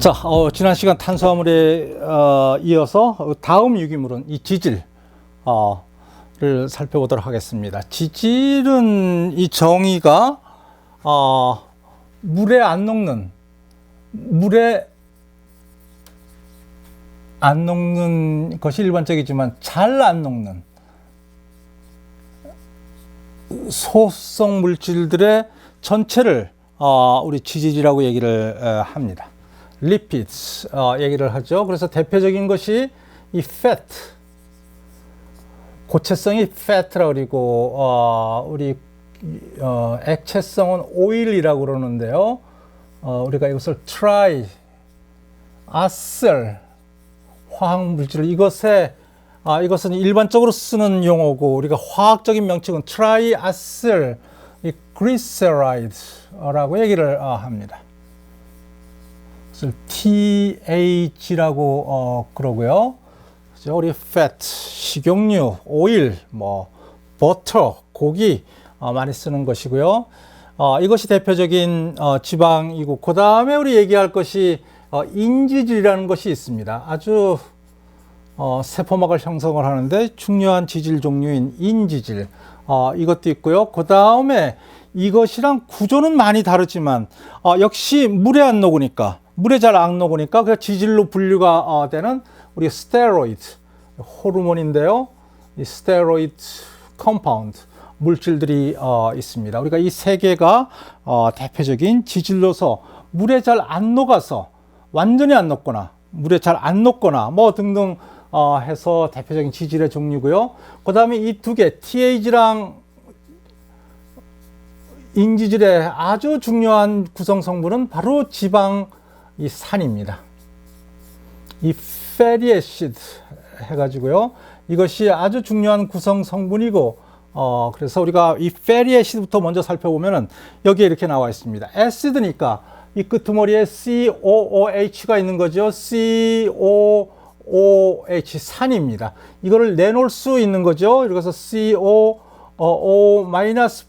자, 어, 지난 시간 탄수화물에 어, 이어서 다음 유기물은 이 지질 어, 를 살펴보도록 하겠습니다. 지질은 이 정의가 어, 물에 안 녹는 물에 안 녹는 것이 일반적이지만 잘 안 녹는 소성 물질들의 전체를 어, 우리 지질이라고 얘기를 어, 합니다. Lipids 어, 얘기를 하죠. 그래서 대표적인 것이 이 fat 고체성이 fat라고 그리고 어, 우리 어, 액체성은 oil이라고 그러는데요. 어, 우리가 이것을 try 아셀 화학 물질 이것에 아, 이것은 일반적으로 쓰는 용어고 우리가 화학적인 명칭은 트라이아셀 이 그리세라이드라고 얘기를 어, 합니다. 그래서 TH라고 어, 그러고요. 그죠? 우리 fat 식용유, 오일, 뭐 버터, 고기 어, 많이 쓰는 것이고요. 어, 이것이 대표적인 어, 지방이고 그 다음에 우리 얘기할 것이 어, 인지질이라는 것이 있습니다. 아주 어, 세포막을 형성을 하는데 중요한 지질 종류인 인지질 어, 이것도 있고요. 그 다음에 이것이랑 구조는 많이 다르지만 어, 역시 물에 안 녹으니까 물에 잘 안 녹으니까 그 지질로 분류가 어, 되는 우리 스테로이드 호르몬인데요. 이 스테로이드 컴파운드 물질들이 어, 있습니다. 우리가 이 세 개가 어, 대표적인 지질로서 물에 잘 안 녹아서 완전히 안 녹거나 물에 잘 안 녹거나 뭐 등등 어, 해서 대표적인 지질의 종류고요. 그 다음에 이 두 개, TH랑 인지질의 아주 중요한 구성 성분은 바로 지방 이 산입니다. 이 acid 해가지고요. 이것이 아주 중요한 구성 성분이고, 어, 그래서 우리가 이 acid부터 먼저 살펴보면은 여기에 이렇게 나와 있습니다. acid니까 이 끄트머리에 COOH가 있는 거죠. COOH 산입니다. 이거를 내놓을 수 있는 거죠. 그래서 COO 마이너스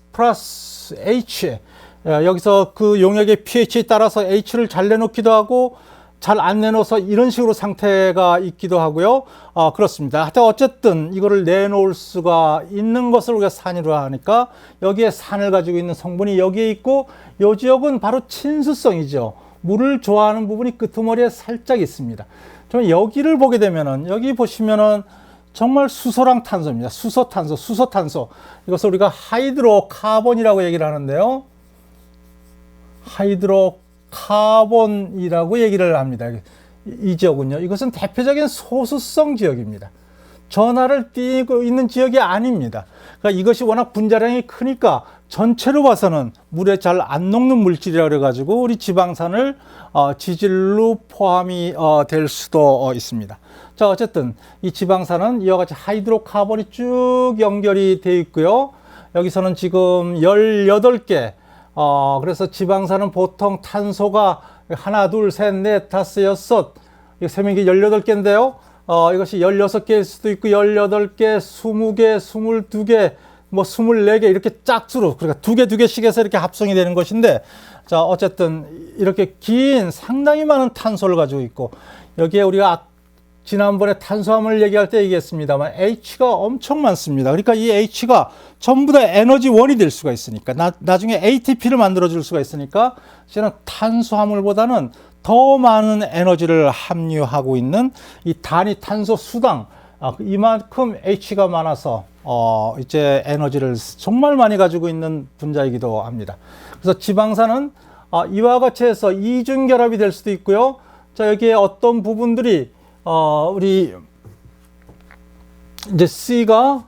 H 여기서 그 용액의 pH에 따라서 H를 잘 내놓기도 하고 잘 안 내놓아서 이런 식으로 상태가 있기도 하고요. 어, 그렇습니다. 하여튼 어쨌든 이거를 내놓을 수가 있는 것을 우리가 산이라고 하니까 여기에 산을 가지고 있는 성분이 여기에 있고 요 지역은 바로 친수성이죠. 물을 좋아하는 부분이 끄트머리에 살짝 있습니다. 좀 여기를 보게 되면은 여기 보시면은 정말 수소랑 탄소입니다. 수소, 탄소, 수소, 탄소. 이것을 우리가 하이드로 카본이라고 얘기를 하는데요. 하이드로 카본이라고 얘기를 합니다. 이 지역은요. 이것은 대표적인 소수성 지역입니다. 전하를 띄고 있는 지역이 아닙니다. 그러니까 이것이 워낙 분자량이 크니까 전체로 봐서는 물에 잘 안 녹는 물질이라 그래가지고 우리 지방산을 어, 지질로 포함이 어, 될 수도 어, 있습니다. 자, 어쨌든 이 지방산은 이와 같이 하이드로카본이 쭉 연결이 되어 있고요. 여기서는 지금 18개, 어, 그래서 지방산은 보통 탄소가 하나, 둘, 셋, 넷, 다섯, 여섯, 이 세명이 18개인데요. 어, 이것이 16개일 수도 있고, 18개, 20개, 22개, 뭐 24개 이렇게 짝수로, 그러니까 두 개, 두 개씩 해서 이렇게 합성이 되는 것인데, 자, 어쨌든 이렇게 긴 상당히 많은 탄소를 가지고 있고, 여기에 우리가 지난번에 탄수화물 얘기할 때 얘기했습니다만 H가 엄청 많습니다. 그러니까 이 H가 전부 다 에너지 원이 될 수가 있으니까 나, 나중에 ATP를 만들어 줄 수가 있으니까 저는 탄수화물보다는 더 많은 에너지를 함유하고 있는 이 단위 탄소 수당 아, 이만큼 H가 많아서 어, 이제 에너지를 정말 많이 가지고 있는 분자이기도 합니다. 그래서 지방산은 어, 이와 같이 해서 이중 결합이 될 수도 있고요. 자 여기에 어떤 부분들이 어, 우리 이제 C가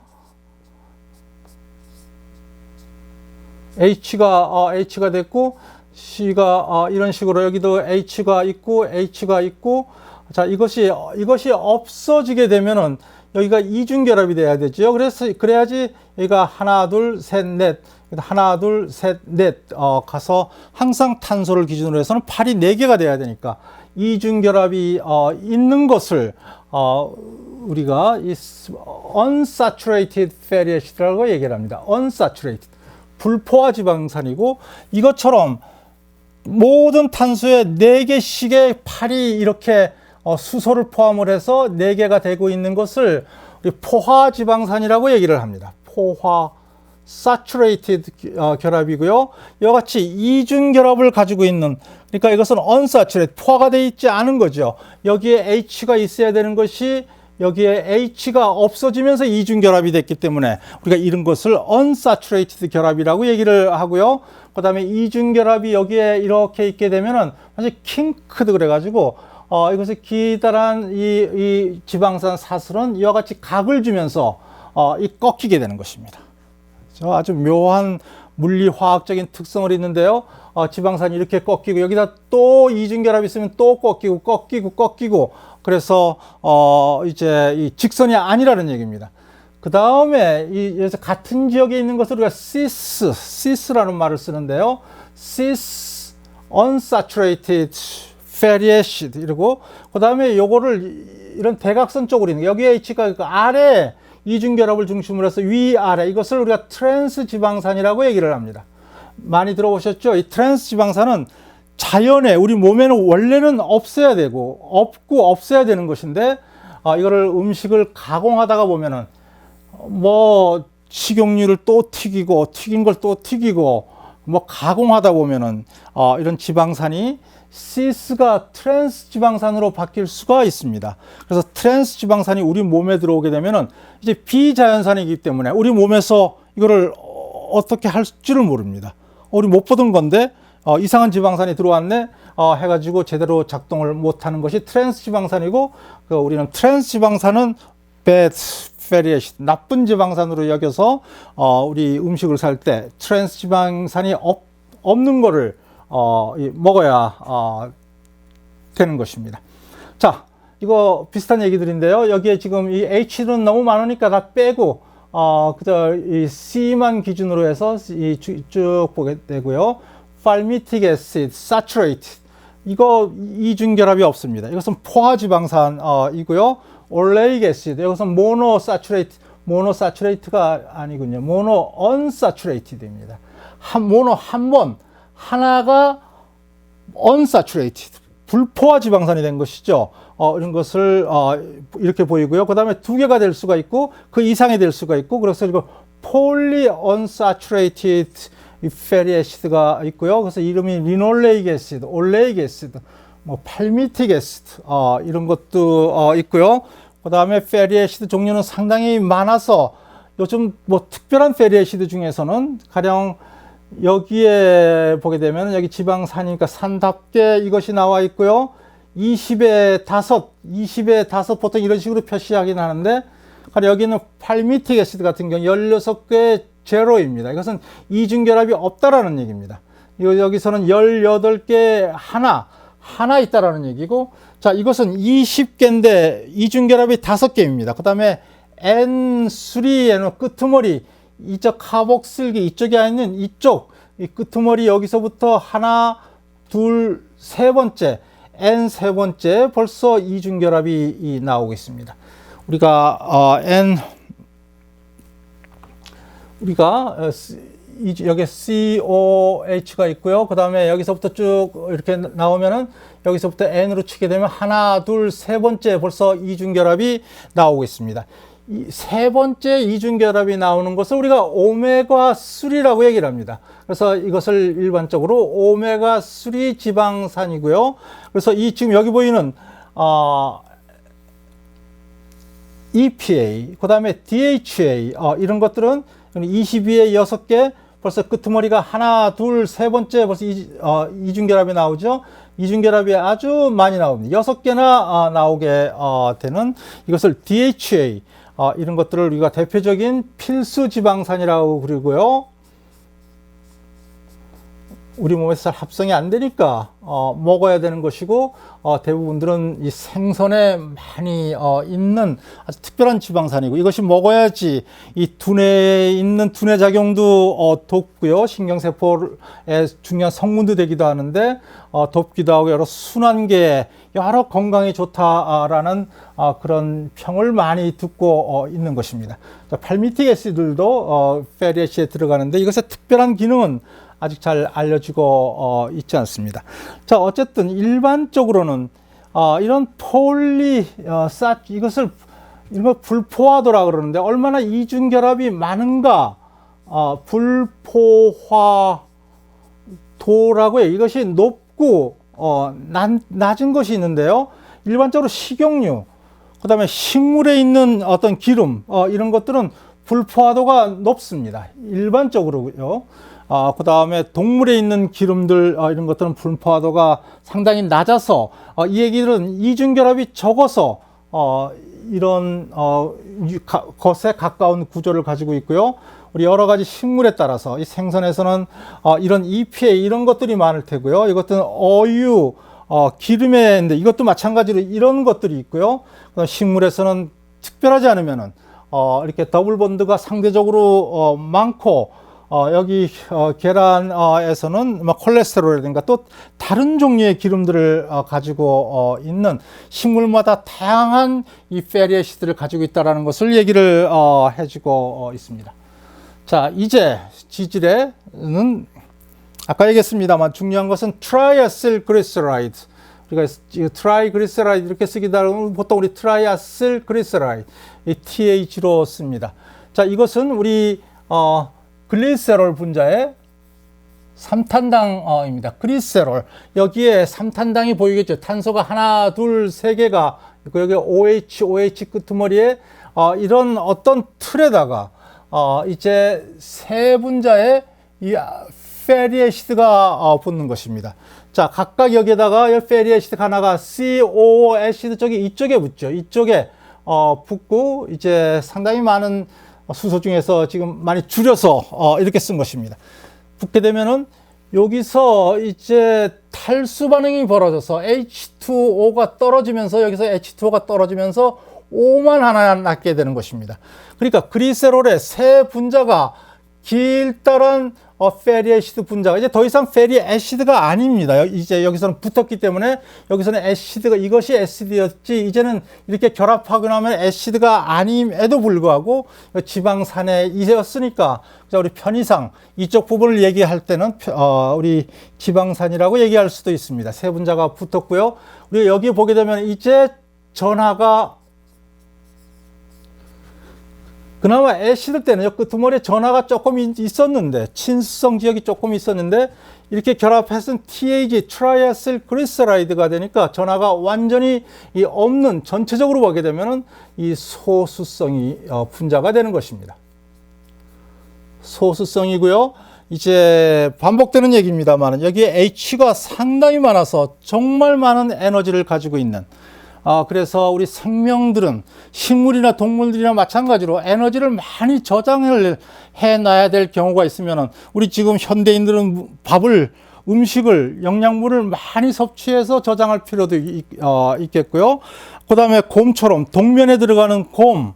H가 어, H가 됐고 C가 어, 이런 식으로 여기도 H가 있고 H가 있고 자 이것이 이것이 없어지게 되면은 여기가 이중 결합이 돼야 되죠. 그래서 그래야지 여기가 하나 둘셋넷 하나 둘셋넷 어, 가서 항상 탄소를 기준으로 해서는 팔이 네 개가 돼야 되니까 이중 결합이 어, 있는 것을 어, 우리가 이 unsaturated fatty acid라고 얘기를 합니다. unsaturated 불포화 지방산이고 이것처럼 모든 탄소에 네 개씩의 팔이 이렇게 어, 수소를 포함을 해서 네 개가 되고 있는 것을 포화 지방산이라고 얘기를 합니다. 포화 saturated 어, 결합이고요. 이와 같이 이중 결합을 가지고 있는 그러니까 이것은 unsaturated 포화가 되어 있지 않은 거죠. 여기에 H가 있어야 되는 것이 여기에 H가 없어지면서 이중 결합이 됐기 때문에 우리가 이런 것을 unsaturated 결합이라고 얘기를 하고요. 그다음에 이중 결합이 여기에 이렇게 있게 되면은 사실 킹크드 그래 가지고 어, 이것을 기다란 이, 이 지방산 사슬은 이와 같이 각을 주면서 어, 이 꺾이게 되는 것입니다. 저 아주 묘한 물리 화학적인 특성을 있는데요. 어, 지방산이 이렇게 꺾이고 여기다 또 이중결합이 있으면 또 꺾이고 꺾이고 꺾이고 그래서 어 이제 이 직선이 아니라는 얘기입니다. 그 다음에 이 같은 지역에 있는 것을 우리가 cis, cis라는 말을 쓰는데요. cis unsaturated fatty acid 이러고 그 다음에 요거를 이런 대각선 쪽으로 있는 여기 H가 그 아래 이중결합을 중심으로 해서 위아래 이것을 우리가 트랜스 지방산이라고 얘기를 합니다. 많이 들어보셨죠? 이 트랜스 지방산은 자연에 우리 몸에는 원래는 없어야 되고 없고 없어야 되는 것인데 어, 이거를 음식을 가공하다가 보면은 뭐 식용유를 또 튀기고 튀긴 걸 또 튀기고 뭐 가공하다 보면은 어, 이런 지방산이 시스가 트랜스 지방산으로 바뀔 수가 있습니다. 그래서 트랜스 지방산이 우리 몸에 들어오게 되면은 이제 비자연산이기 때문에 우리 몸에서 이거를 어, 어떻게 할 줄을 모릅니다. 우리 못 보던 건데 어, 이상한 지방산이 들어왔네 어, 해가지고 제대로 작동을 못하는 것이 트랜스 지방산이고 그 우리는 트랜스 지방산은 acid 나쁜 지방산으로 여겨서 어, 우리 음식을 살 때 트랜스 지방산이 없, 없는 거를 어, 이, 먹어야 어, 되는 것입니다. 자, 이거 비슷한 얘기들인데요. 여기에 지금 이 H는 너무 많으니까 다 빼고 어, 그저 이 C만 기준으로 해서 이 쭉 보게 되고요. 팔미틱 애시드, saturated 이거 이중 결합이 없습니다. 이것은 포화지방산이고요. 올레이크 애시드 이것은 모노 사츄레이트 모노 사츄레이트가 아니군요. 모노 언사츄레이트드입니다. 한 모노 한 번 하나가 unsaturated 불포화 지방산이 된 것이죠. 어, 이런 것을 어, 이렇게 보이고요. 그 다음에 두 개가 될 수가 있고 그 이상이 될 수가 있고 그래서 이거 poly unsaturated fatty acid가 있고요. 그래서 이름이 리놀레이크 애시드, 올레이크 애시드, 뭐 팔미틱 애시드 어, 이런 것도 어, 있고요. 그 다음에 애시드 종류는 상당히 많아서 요즘 뭐 특별한 애시드 중에서는 가령 여기에 보게 되면 여기 지방산이니까 산답게 이것이 나와 있고요. 20에 5, 20에 5 보통 이런 식으로 표시하긴 하는데 여기는 팔미틱 애시드 같은 경우 16개 제로입니다. 이것은 이중결합이 없다라는 얘기입니다. 여기서는 18개 하나, 하나 있다라는 얘기고, 자, 이것은 20개인데 이중결합이 5개입니다. 그 다음에 N3에는 끄트머리, 이쪽 카복슬기 이쪽이 아닌 이쪽, 이 끄트머리 여기서부터 하나, 둘, 세 번째, N 세 번째 벌써 이중결합이 나오고 있습니다. 우리가 어, N 우리가 어, 여기 COH가 있고요. 그 다음에 여기서부터 쭉 이렇게 나오면은 여기서부터 N으로 치게 되면 하나, 둘, 세 번째 벌써 이중결합이 나오고 있습니다. 세 번째 이중결합이 나오는 것을 우리가 오메가3라고 얘기를 합니다. 그래서 이것을 일반적으로 오메가3 지방산이고요. 그래서 이 지금 여기 보이는 어, EPA, 그 다음에 DHA 어, 이런 것들은 22에 6개 벌써 끄트머리가 하나, 둘, 세 번째 벌써 이, 어, 이중결합이 나오죠. 이중결합이 아주 많이 나옵니다. 여섯 개나 어, 나오게 어, 되는 이것을 DHA 어, 이런 것들을 우리가 대표적인 필수 지방산이라고 그러고요. 우리 몸에서 잘 합성이 안 되니까 어, 먹어야 되는 것이고 어, 대부분들은 이 생선에 많이 어, 있는 아주 특별한 지방산이고 이것이 먹어야지 이 두뇌에 있는 두뇌 작용도 어, 돕고요 신경세포의 중요한 성분도 되기도 하는데 어, 돕기도 하고 여러 순환계에 여러 건강에 좋다라는 어, 그런 평을 많이 듣고 어, 있는 것입니다. 팔미틱 애시들도 어, 페리에시에 들어가는데 이것의 특별한 기능은 아직 잘 알려지고 어, 있지 않습니다. 자, 어쨌든 일반적으로는 어, 이런 폴리 어, 사 이것을 걸 불포화도라 그러는데 얼마나 이중 결합이 많은가 어, 불포화 도라고 해요. 이것이 높고 어, 난, 낮은 것이 있는데요. 일반적으로 식용유, 그 다음에 식물에 있는 어떤 기름, 어, 이런 것들은 불포화도가 높습니다. 일반적으로요. 어, 그 다음에 동물에 있는 기름들, 어, 이런 것들은 불포화도가 상당히 낮아서, 어, 이 얘기들은 이중결합이 적어서, 어, 이런, 어, 유- 가- 것에 가까운 구조를 가지고 있고요. 우리 여러 가지 식물에 따라서 이 생선에서는 어, 이런 EPA 이런 것들이 많을 테고요. 이것들은 어유, 어, 기름에 있는데 이것도 마찬가지로 이런 것들이 있고요. 그다음 식물에서는 특별하지 않으면은 어, 이렇게 더블 본드가 상대적으로 어, 많고 어, 여기 어, 계란에서는 뭐 콜레스테롤이라든가 또 다른 종류의 기름들을 어, 가지고 어, 있는 식물마다 다양한 이 페리 애시드를 가지고 있다라는 것을 얘기를 어, 해주고 어, 있습니다. 자, 이제 지질에는 아까 얘기했습니다만 중요한 것은 트라이아실 그리스라이드. 우리가 트라이 그리스라이드 이렇게 쓰기도 하고 보통 우리 트라이아실 그리스라이드 이 TH로 씁니다. 자, 이것은 우리 어 글리세롤 분자의 삼탄당입니다. 그리세롤 여기에 삼탄당이 보이겠죠. 탄소가 하나, 둘, 세 개가 있고 여기 OH, OH 끄트머리에 어, 이런 어떤 틀에다가 어, 이제 세 분자의 이 페리애시드가 어, 붙는 것입니다. 자, 각각 여기에다가 이 페리애시드 하나가 COO 애시드 쪽이 이쪽에 붙죠. 이쪽에 어, 붙고 이제 상당히 많은 수소 중에서 지금 많이 줄여서 어, 이렇게 쓴 것입니다. 붙게 되면은 여기서 이제 탈수 반응이 벌어져서 H2O가 떨어지면서 여기서 H2O가 떨어지면서 O만 하나 남게 되는 것입니다. 그러니까 그리세롤의 세 분자가 길다란 어, 페리 애시드 분자가 이제 더 이상 페리 애시드가 아닙니다. 여- 이제 여기서는 붙었기 때문에 여기서는 애시드가 이것이 애시드였지 이제는 이렇게 결합하고 나면 애시드가 아님에도 불구하고 지방산에 이었으니까 자 우리 편의상 이쪽 부분을 얘기할 때는 펴- 어, 우리 지방산이라고 얘기할 수도 있습니다. 세 분자가 붙었고요. 우리 여기 보게 되면 이제 전하가 그나마 애시드 때는 요 끄트머리에 전하가 조금 있- 있었는데 친수성 지역이 조금 있었는데 이렇게 결합해서 TAG 트라이아실 그리스라이드가 되니까 전하가 완전히 이 없는 전체적으로 보게 되면은 이 소수성이 어, 분자가 되는 것입니다. 소수성이고요. 이제 반복되는 얘기입니다만 여기에 H가 상당히 많아서 정말 많은 에너지를 가지고 있는 아, 그래서 우리 생명들은 식물이나 동물들이나 마찬가지로 에너지를 많이 저장을 해놔야 될 경우가 있으면은 우리 지금 현대인들은 밥을 음식을 영양분을 많이 섭취해서 저장할 필요도 있, 어, 있겠고요. 그 다음에 곰처럼 동면에 들어가는 곰,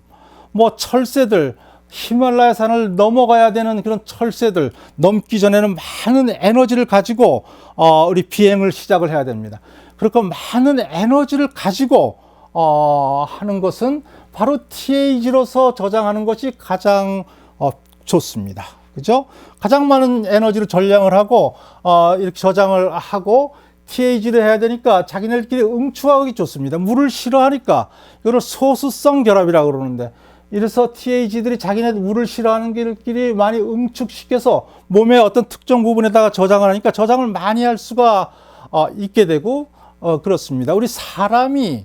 뭐 철새들 히말라야 산을 넘어가야 되는 그런 철새들 넘기 전에는 많은 에너지를 가지고 어, 우리 비행을 시작을 해야 됩니다. 그렇고 많은 에너지를 가지고 어, 하는 것은 바로 TAG로서 저장하는 것이 가장 어, 좋습니다. 그죠? 가장 많은 에너지를 전량을 하고 어, 이렇게 저장을 하고 TAG를 해야 되니까 자기네들끼리 응축하기 좋습니다. 물을 싫어하니까 이걸 소수성 결합이라고 그러는데 이래서 TAG들이 자기네 물을 싫어하는 길끼리 많이 응축시켜서 몸의 어떤 특정 부분에다가 저장을 하니까 저장을 많이 할 수가 어, 있게 되고 어, 그렇습니다. 우리 사람이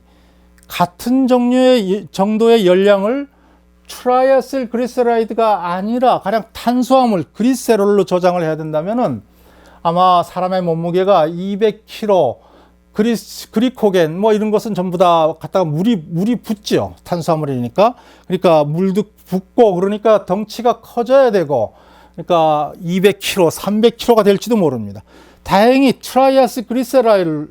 같은 종류의 이- 정도의 열량을 트라이아실 그리세라이드가 아니라 가령 탄수화물 그리세롤로 저장을 해야 된다면은 아마 사람의 몸무게가 200kg 그리스, 그리코겐 뭐 이런 것은 전부 다 갖다가 물이 물이 붙죠 탄수화물이니까 그러니까 물도 붙고 그러니까 덩치가 커져야 되고 그러니까 200kg, 300kg가 될지도 모릅니다. 다행히 트라이아스 그리세라일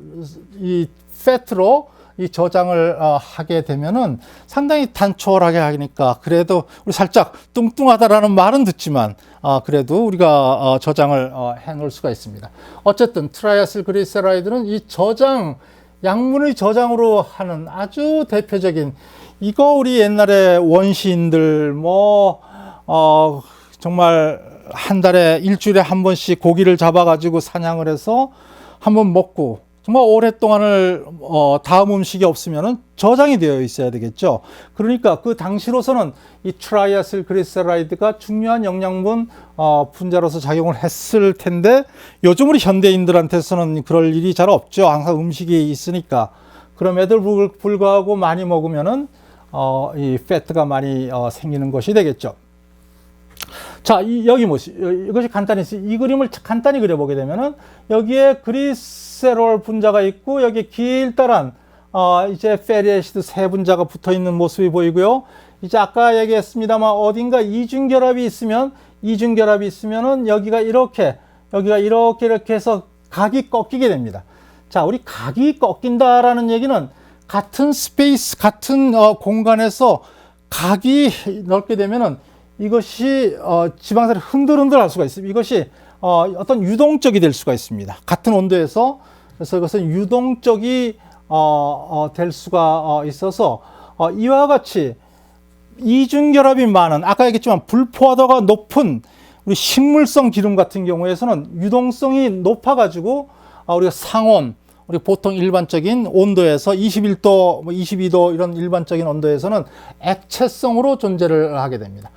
이 패트로 이 저장을 어, 하게 되면은 상당히 단촐하게 하니까 그래도 우리 살짝 뚱뚱하다라는 말은 듣지만 어, 그래도 우리가 어, 저장을 어, 해놓을 수가 있습니다. 어쨌든 트라이아실 그리세라이드는 이 저장 약물의 저장으로 하는 아주 대표적인 이거 우리 옛날에 원시인들 뭐 어, 정말 한 달에 일주일에 한 번씩 고기를 잡아가지고 사냥을 해서 한 번 먹고 정말 오랫동안을 어, 다음 음식이 없으면은 저장이 되어 있어야 되겠죠. 그러니까 그 당시로서는 이 트라이아실 그리세라이드가 중요한 영양분 어, 분자로서 작용을 했을 텐데 요즘 우리 현대인들한테서는 그럴 일이 잘 없죠. 항상 음식이 있으니까 그럼에도 불- 불구하고 많이 먹으면은 어, 이 패트가 많이 어, 생기는 것이 되겠죠. 자, 이, 여기 뭐시, 이것이 간단히, 이 그림을 간단히 그려보게 되면은, 여기에 그리세롤 분자가 있고, 여기 길다란, 어, 이제 페리에시드 세 분자가 붙어 있는 모습이 보이고요. 이제 아까 얘기했습니다만, 어딘가 이중결합이 있으면, 이중결합이 있으면은, 여기가 이렇게, 여기가 이렇게, 이렇게 해서 각이 꺾이게 됩니다. 자, 우리 각이 꺾인다라는 얘기는, 같은 스페이스, 같은 어, 공간에서 각이 넓게 되면은 이것이 어, 지방산이 흔들흔들 할 수가 있습니다. 이것이 어, 어떤 유동적이 될 수가 있습니다. 같은 온도에서 그래서 이것은 유동적이 어, 어, 될 수가 어, 있어서 어, 이와 같이 이중 결합이 많은 아까 얘기했지만 불포화도가 높은 우리 식물성 기름 같은 경우에서는 유동성이 높아가지고 아, 우리가 상온 우리 보통 일반적인 온도에서 21도, 뭐 22도 이런 일반적인 온도에서는 액체성으로 존재를 하게 됩니다.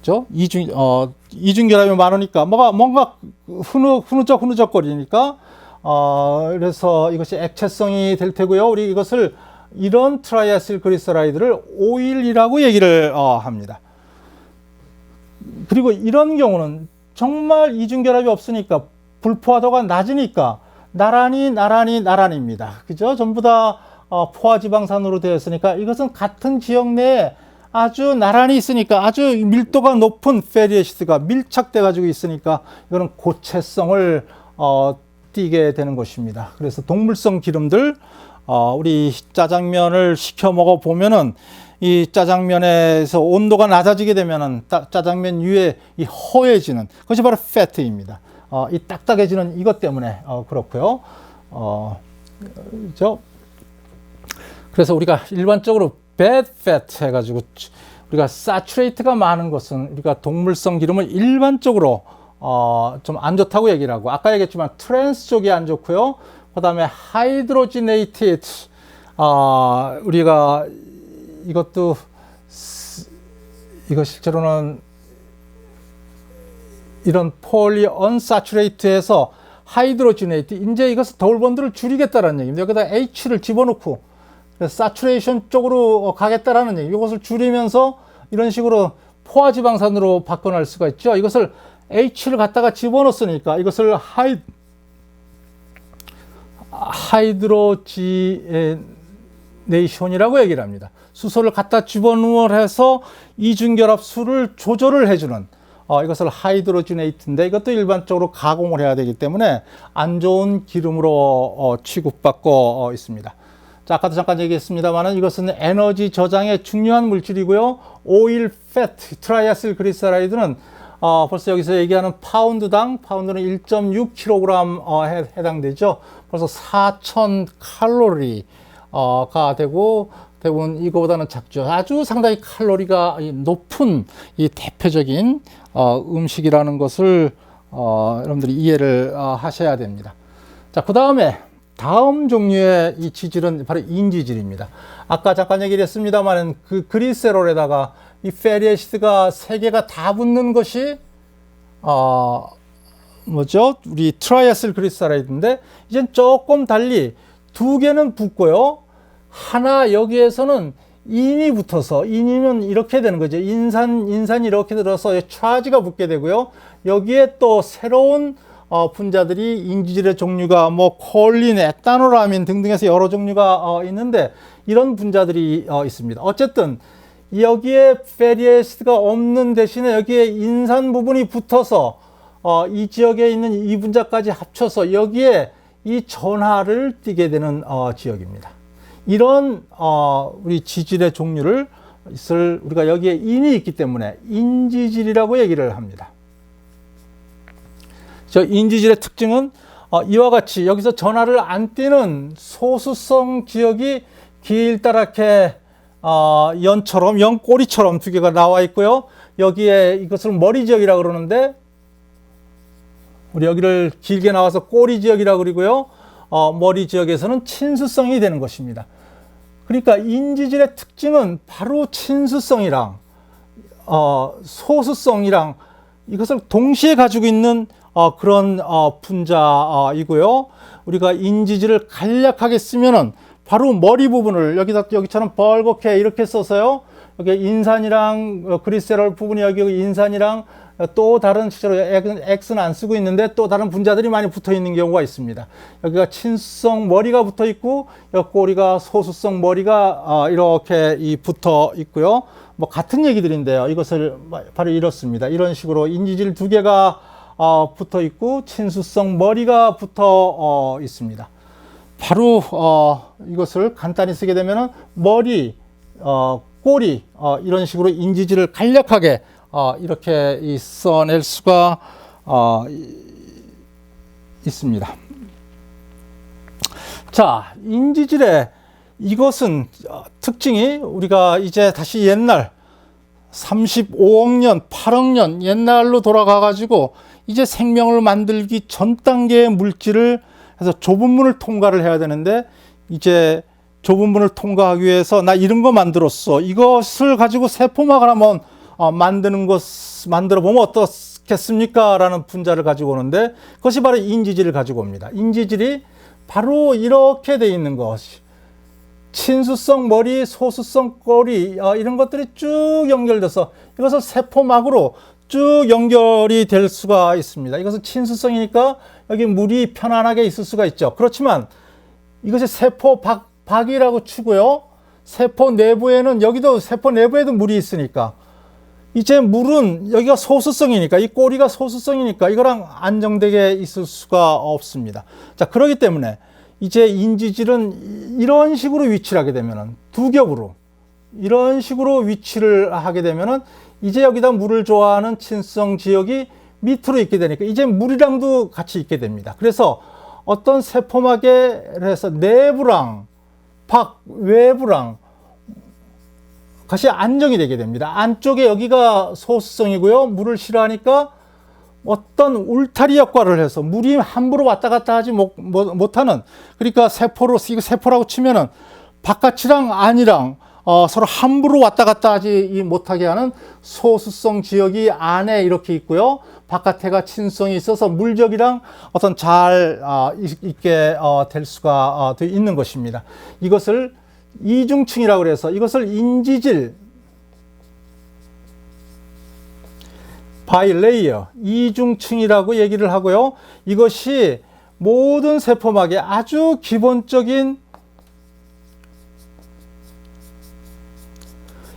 그죠? 이중 어 이중 결합이 많으니까 뭐가 뭔가 흐느 흐느적 흐느적 거리니까 어 그래서 이것이 액체성이 될 테고요. 우리 이것을 이런 트라이아실 그리스라이드를 오일이라고 얘기를 어, 합니다. 그리고 이런 경우는 정말 이중 결합이 없으니까 불포화도가 낮으니까 나란히 나란히 나란입니다. 그죠? 전부 다 어, 포화지방산으로 되어 있으니까 이것은 같은 지역 내에 아주 나란히 있으니까 아주 밀도가 높은 페리에시드가 밀착돼 가지고 있으니까 이거는 고체성을 어, 띠게 되는 것입니다. 그래서 동물성 기름들 어, 우리 짜장면을 시켜 먹어 보면은 이 짜장면에서 온도가 낮아지게 되면은 따- 짜장면 위에 이 허해지는 그것이 바로 패트입니다. 어, 이 딱딱해지는 이것 때문에 어, 그렇고요. 어, 저 그래서 우리가 일반적으로 bad fat 해가지고 우리가 saturate가 많은 것은 우리가 동물성 기름을 일반적으로 어, 좀 안 좋다고 얘기를 하고 아까 얘기했지만 트랜스 쪽이 안 좋고요. 그다음에 hydrogenated 어, 우리가 이것도 스- 이거 실제로는 이런 폴리 언사츄레이트에서 하이드로지네이트 이제 이것은 더블본드를 줄이겠다라는 얘기입니다. 여기다 H를 집어넣고 사츄레이션 쪽으로 어, 가겠다라는 얘기. 이것을 줄이면서 이런 식으로 포화지방산으로 바꿔낼 수가 있죠. 이것을 H를 갖다가 집어넣었으니까 이것을 하이 하이드로지네이션이라고 얘기를 합니다. 수소를 갖다 집어넣어서 이중결합 수를 조절을 해주는 어, 이것을 하이드로지네이트인데 이것도 일반적으로 가공을 해야 되기 때문에 안 좋은 기름으로 어, 취급받고 어, 있습니다. 자, 아까도 잠깐 얘기했습니다만은 이것은 에너지 저장의 중요한 물질이고요. 오일, 패트, 트라이아실 그리세라이드는 어, 벌써 여기서 얘기하는 파운드당 파운드는 1.6kg 어, 해, 해당되죠. 벌써 4,000 칼로리가 되고 대부분 이거보다는 작죠. 아주 상당히 칼로리가 이 높은 이 대표적인 어, 음식이라는 것을 어, 여러분들이 이해를 어, 하셔야 됩니다. 자, 그 다음에 다음 종류의 이 지질은 바로 인지질입니다. 아까 잠깐 얘기를 했습니다만 그 그리세롤에다가 이 페리에시드가 세 개가 다 붙는 것이 어 뭐죠? 우리 트라이아실 그리스라이드인데 이젠 조금 달리 두 개는 붙고요. 하나 여기에서는 인이 붙어서 인이면 이렇게 되는 거죠. 인산 인산이 이렇게 들어서 차지가 붙게 되고요. 여기에 또 새로운 어, 분자들이 인지질의 종류가 뭐 콜린, 에탄올아민 등등해서 여러 종류가 어, 있는데 이런 분자들이 어, 있습니다. 어쨌든 여기에 페리에시드가 없는 대신에 여기에 인산 부분이 붙어서 어, 이 지역에 있는 이 분자까지 합쳐서 여기에 이 전하를 띠게 되는 어, 지역입니다. 이런 어, 우리 지질의 종류를 있을 우리가 여기에 인이 있기 때문에 인지질이라고 얘기를 합니다. 저 인지질의 특징은 어, 이와 같이 여기서 전하를 안 띄는 소수성 지역이 길다랗게 어, 연처럼 연 꼬리처럼 두 개가 나와 있고요. 여기에 이것을 머리 지역이라고 그러는데 우리 여기를 길게 나와서 꼬리 지역이라고 그러고요. 어, 머리 지역에서는 친수성이 되는 것입니다. 그러니까 인지질의 특징은 바로 친수성이랑 어, 소수성이랑 이것을 동시에 가지고 있는 어, 그런 어, 분자이고요. 우리가 인지질을 간략하게 쓰면은 바로 머리 부분을 여기다 여기처럼 벌겋게 이렇게 써서요. 여기 인산이랑 어, 그리세롤 부분이 여기 인산이랑 또 다른 실제로 X는 안 쓰고 있는데 또 다른 분자들이 많이 붙어 있는 경우가 있습니다. 여기가 친수성 머리가 붙어 있고 여기 꼬리가 소수성 머리가 어, 이렇게 이 붙어 있고요. 뭐 같은 얘기들인데요. 이것을 바로 이렇습니다. 이런 식으로 인지질 두 개가 어, 붙어 있고 친수성 머리가 붙어 어, 있습니다. 바로 어, 이것을 간단히 쓰게 되면은 머리, 어, 꼬리 어, 이런 식으로 인지질을 간략하게 어, 이렇게 이 써낼 수가 어, 이- 있습니다. 자, 인지질의 이것은 어, 특징이 우리가 이제 다시 옛날 35억 년, 8억 년 옛날로 돌아가 가지고 이제 생명을 만들기 전 단계의 물질을 해서 좁은 문을 통과를 해야 되는데 이제 좁은 문을 통과하기 위해서 나 이런 거 만들었어. 이것을 가지고 세포막을 한번 어, 만드는 것 만들어 보면 어떻겠습니까? 라는 분자를 가지고 오는데 그것이 바로 인지질을 가지고 옵니다. 인지질이 바로 이렇게 돼 있는 것이 친수성 머리, 소수성 꼬리 어, 이런 것들이 쭉 연결돼서 이것을 세포막으로 쭉 연결이 될 수가 있습니다. 이것은 친수성이니까 여기 물이 편안하게 있을 수가 있죠. 그렇지만 이것이 세포 박, 박이라고 치고요. 세포 내부에는 여기도 세포 내부에도 물이 있으니까 이제 물은 여기가 소수성이니까 이 꼬리가 소수성이니까 이거랑 안정되게 있을 수가 없습니다. 자 그렇기 때문에 이제 인지질은 이런 식으로 위치를 하게 되면은 두 겹으로 이런 식으로 위치를 하게 되면은 이제 여기다 물을 좋아하는 친성 지역이 밑으로 있게 되니까 이제 물이랑도 같이 있게 됩니다. 그래서 어떤 세포막에 해서 내부랑 밖 외부랑 같이 안정이 되게 됩니다. 안쪽에 여기가 소수성이고요. 물을 싫어하니까 어떤 울타리 역할을 해서 물이 함부로 왔다 갔다 하지 못, 못- 못하는 그러니까 세포로 세포라고 치면은 바깥이랑 안이랑 어, 서로 함부로 왔다 갔다 하지 이 못하게 하는 소수성 지역이 안에 이렇게 있고요. 바깥에가 친성이 있어서 물적이랑 어떤 잘 어, 있- 있게 어, 될 수가 어, 돼 있는 것입니다. 이것을 이중층이라고 그래서 이것을 인지질 바이레이어 이중층이라고 얘기를 하고요. 이것이 모든 세포막의 아주 기본적인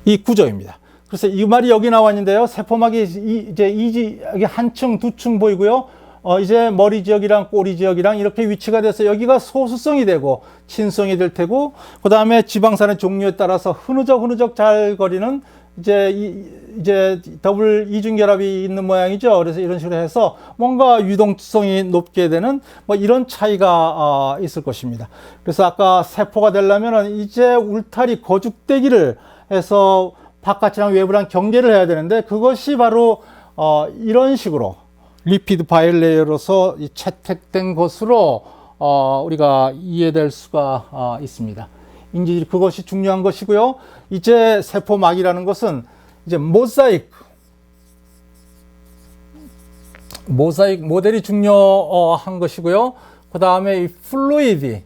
이 구조입니다. 그래서 이 말이 여기 나와 있는데요. 세포막이 이- 이제 이지 한층 두 층 보이고요. 어 이제 머리 지역이랑 꼬리 지역이랑 이렇게 위치가 돼서 여기가 소수성이 되고 친성이 될 테고 그 다음에 지방산의 종류에 따라서 흐느적 흐느적 잘 거리는 이제 이, 이제 더블 이중 결합이 있는 모양이죠. 그래서 이런 식으로 해서 뭔가 유동성이 높게 되는 뭐 이런 차이가 어, 있을 것입니다. 그래서 아까 세포가 되려면은 이제 울타리 거죽대기를 해서 바깥이랑 외부랑 경계를 해야 되는데 그것이 바로 어, 이런 식으로 리피드 바이레이어로서 이 채택된 것으로 어, 우리가 이해될 수가 어, 있습니다. 인지질 그것이 중요한 것이고요. 이제 세포막이라는 것은 이제 모사이크 모사이크 모델이 중요한 것이고요. 그 다음에 이 플루이디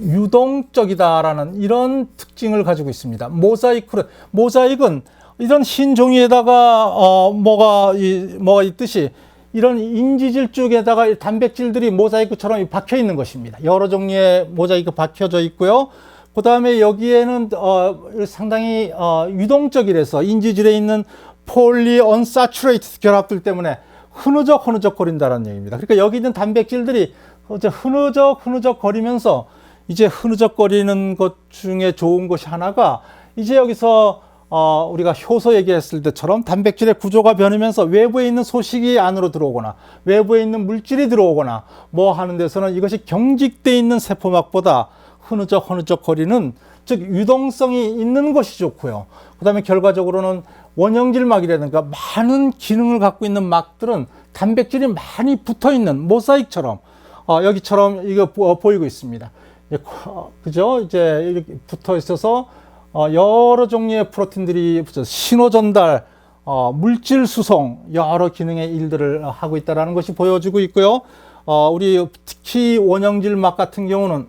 유동적이다라는 이런 특징을 가지고 있습니다. 모자이크 모자익은 이런 흰 종이에다가 어 뭐가 이 뭐가 있듯이 이런 인지질 쪽에다가 단백질들이 모자이크처럼 박혀 있는 것입니다. 여러 종류의 모자이크 박혀져 있고요. 그 다음에 여기에는 어 상당히 어 유동적이라서 인지질에 있는 폴리 언사츄레이트 결합들 때문에 흐느적 흐느적 거린다는 얘기입니다. 그러니까 여기 있는 단백질들이 흐느적 흐느적 거리면서 이제 흐느적거리는 것 중에 좋은 것이 하나가 이제 여기서 어, 우리가 효소 얘기했을 때처럼 단백질의 구조가 변하면서 외부에 있는 소식이 안으로 들어오거나 외부에 있는 물질이 들어오거나 뭐 하는 데서는 이것이 경직돼 있는 세포막보다 흐느적 흐느적 거리는 즉 유동성이 있는 것이 좋고요. 그다음에 결과적으로는 원형질막이라든가 많은 기능을 갖고 있는 막들은 단백질이 많이 붙어 있는 모사이크처럼 어, 여기처럼 이거 보, 보이고 있습니다. 예, 어, 그죠? 이제 이렇게 붙어 있어서 어, 여러 종류의 프로틴들이 신호 전달, 어, 물질 수송 여러 기능의 일들을 하고 있다라는 것이 보여지고 있고요. 어, 우리 특히 원형질 막 같은 경우는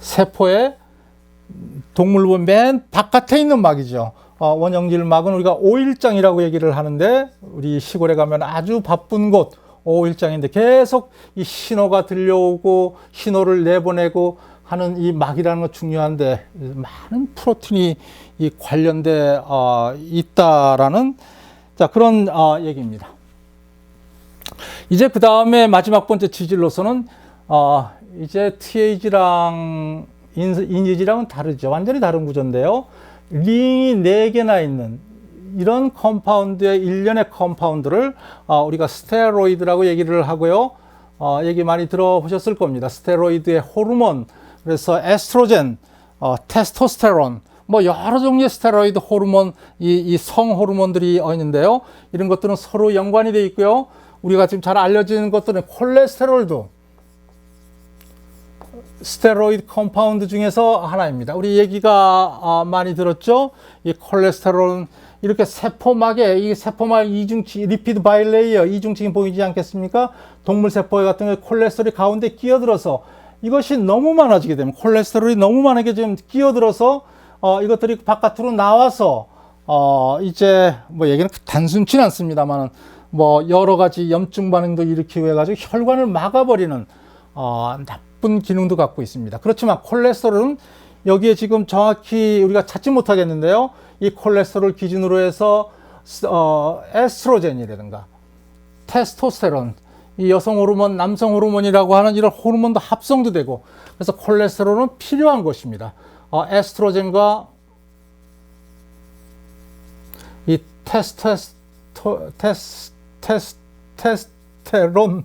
세포의 동물본 맨 바깥에 있는 막이죠. 어, 원형질 막은 우리가 오일장이라고 얘기를 하는데 우리 시골에 가면 아주 바쁜 곳 오일장인데 계속 이 신호가 들려오고 신호를 내보내고 하는 이 막이라는 거 중요한데 많은 프로틴이 이 관련돼 어, 있다라는 자 그런 어, 얘기입니다. 이제 그 다음에 마지막 번째 지질로서는 어, 이제 TAG랑 인지지랑은 다르죠. 완전히 다른 구조인데요. 링이 네개나 있는 이런 컴파운드의 일련의 컴파운드를 어, 우리가 스테로이드라고 얘기를 하고요. 어, 얘기 많이 들어보셨을 겁니다. 스테로이드의 호르몬, 그래서 에스트로겐, 어, 테스토스테론, 뭐 여러 종류의 스테로이드 호르몬, 이, 이 성 호르몬들이 어 있는데요. 이런 것들은 서로 연관이 되어 있고요. 우리가 지금 잘 알려진 것들은 콜레스테롤도 스테로이드 컴파운드 중에서 하나입니다. 우리 얘기가 아, 많이 들었죠? 이 콜레스테롤은 이렇게 세포막에 이 세포막 이중층 리피드 바이레이어 이중층이 보이지 않겠습니까? 동물 세포 같은 경우 콜레스테롤이 가운데 끼어들어서 이것이 너무 많아지게 되면 콜레스테롤이 너무 많게 지금 끼어들어서 어, 이것들이 바깥으로 나와서 어, 이제 뭐 얘기는 단순치는 않습니다만은 뭐 여러 가지 염증 반응도 일으키고 해가지고 혈관을 막아버리는 어, 나쁜 기능도 갖고 있습니다. 그렇지만 콜레스테롤은 여기에 지금 정확히 우리가 찾지 못하겠는데요. 이 콜레스테롤 기준으로 해서 어, 에스트로겐이라든가 테스토스테론, 이 여성 호르몬, 남성 호르몬이라고 하는 이런 호르몬도 합성도 되고 그래서 콜레스테롤은 필요한 것입니다. 어, 에스트로겐과 이 테스테스토 테스 테스 테스테론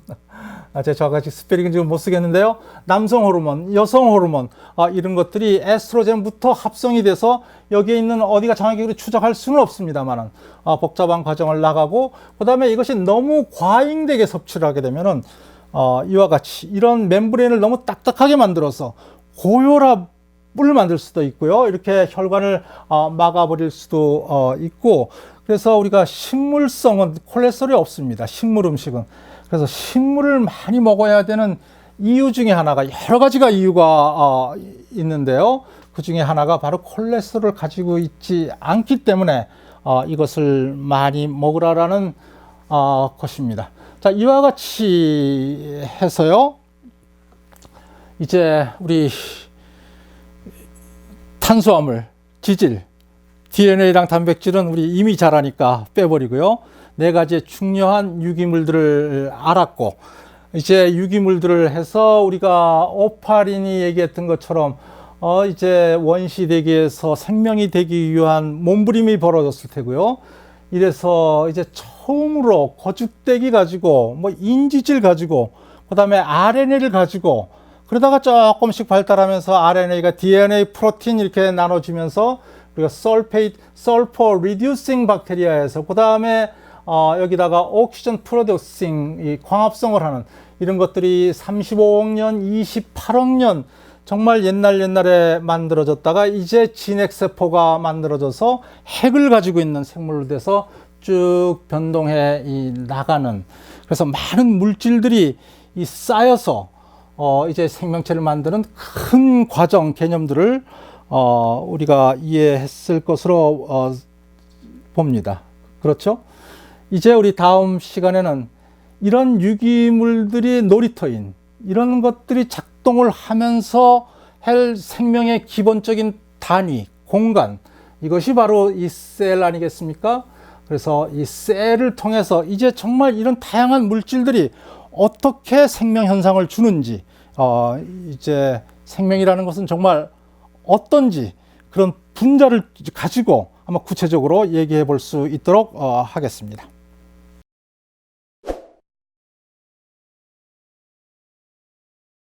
아, 제가 저같이 스페링은 지금 못 쓰겠는데요. 남성 호르몬, 여성 호르몬 아, 이런 것들이 에스트로겐부터 합성이 돼서 여기에 있는 어디가 우리 추적할 수는 없습니다만은 아, 복잡한 과정을 나가고 그다음에 이것이 너무 과잉되게 섭취를 하게 되면은 어, 이와 같이 이런 멤브레인을 너무 딱딱하게 만들어서 고혈압을 만들 수도 있고요. 이렇게 혈관을 어, 막아버릴 수도 어, 있고 그래서 우리가 식물성은 콜레스테롤이 없습니다. 식물 음식은. 그래서 식물을 많이 먹어야 되는 이유 중에 하나가 여러 가지가 이유가 어, 있는데요. 그 중에 하나가 바로 콜레스테롤을 가지고 있지 않기 때문에 어, 이것을 많이 먹으라라는 어, 것입니다. 자, 이와 같이 해서요. 이제 우리 탄수화물, 지질, DNA랑 단백질은 우리 이미 잘 아니까 빼버리고요. 네 가지의 중요한 유기물들을 알았고, 이제 유기물들을 해서 우리가 오파린이 얘기했던 것처럼 어 이제 원시 대기에서 생명이 되기 위한 몸부림이 벌어졌을 테고요. 이래서 이제 처음으로 거죽대기 가지고 뭐 인지질 가지고 그다음에 RNA를 가지고 그러다가 조금씩 발달하면서 RNA가 DNA 프로틴 이렇게 나눠지면서 우리가 설페이트, 설퍼 리듀싱 박테리아에서 그 다음에 어, 여기다가 옥시전 프로듀싱 이 광합성을 하는 이런 것들이 35억 년, 28억 년 정말 옛날 옛날에 만들어졌다가 이제 진핵 세포가 만들어져서 핵을 가지고 있는 생물로 돼서 쭉 변동해 이 나가는 그래서 많은 물질들이 이 쌓여서 어 이제 생명체를 만드는 큰 과정 개념들을 어 우리가 이해했을 것으로 어 봅니다. 그렇죠? 이제 우리 다음 시간에는 이런 유기물들이 놀이터인 이런 것들이 작동을 하면서 할 생명의 기본적인 단위, 공간 이것이 바로 이 셀 아니겠습니까? 그래서 이 셀을 통해서 이제 정말 이런 다양한 물질들이 어떻게 생명 현상을 주는지 어 이제 생명이라는 것은 정말 어떤지 그런 분자를 가지고 한번 구체적으로 얘기해 볼 수 있도록 어 하겠습니다.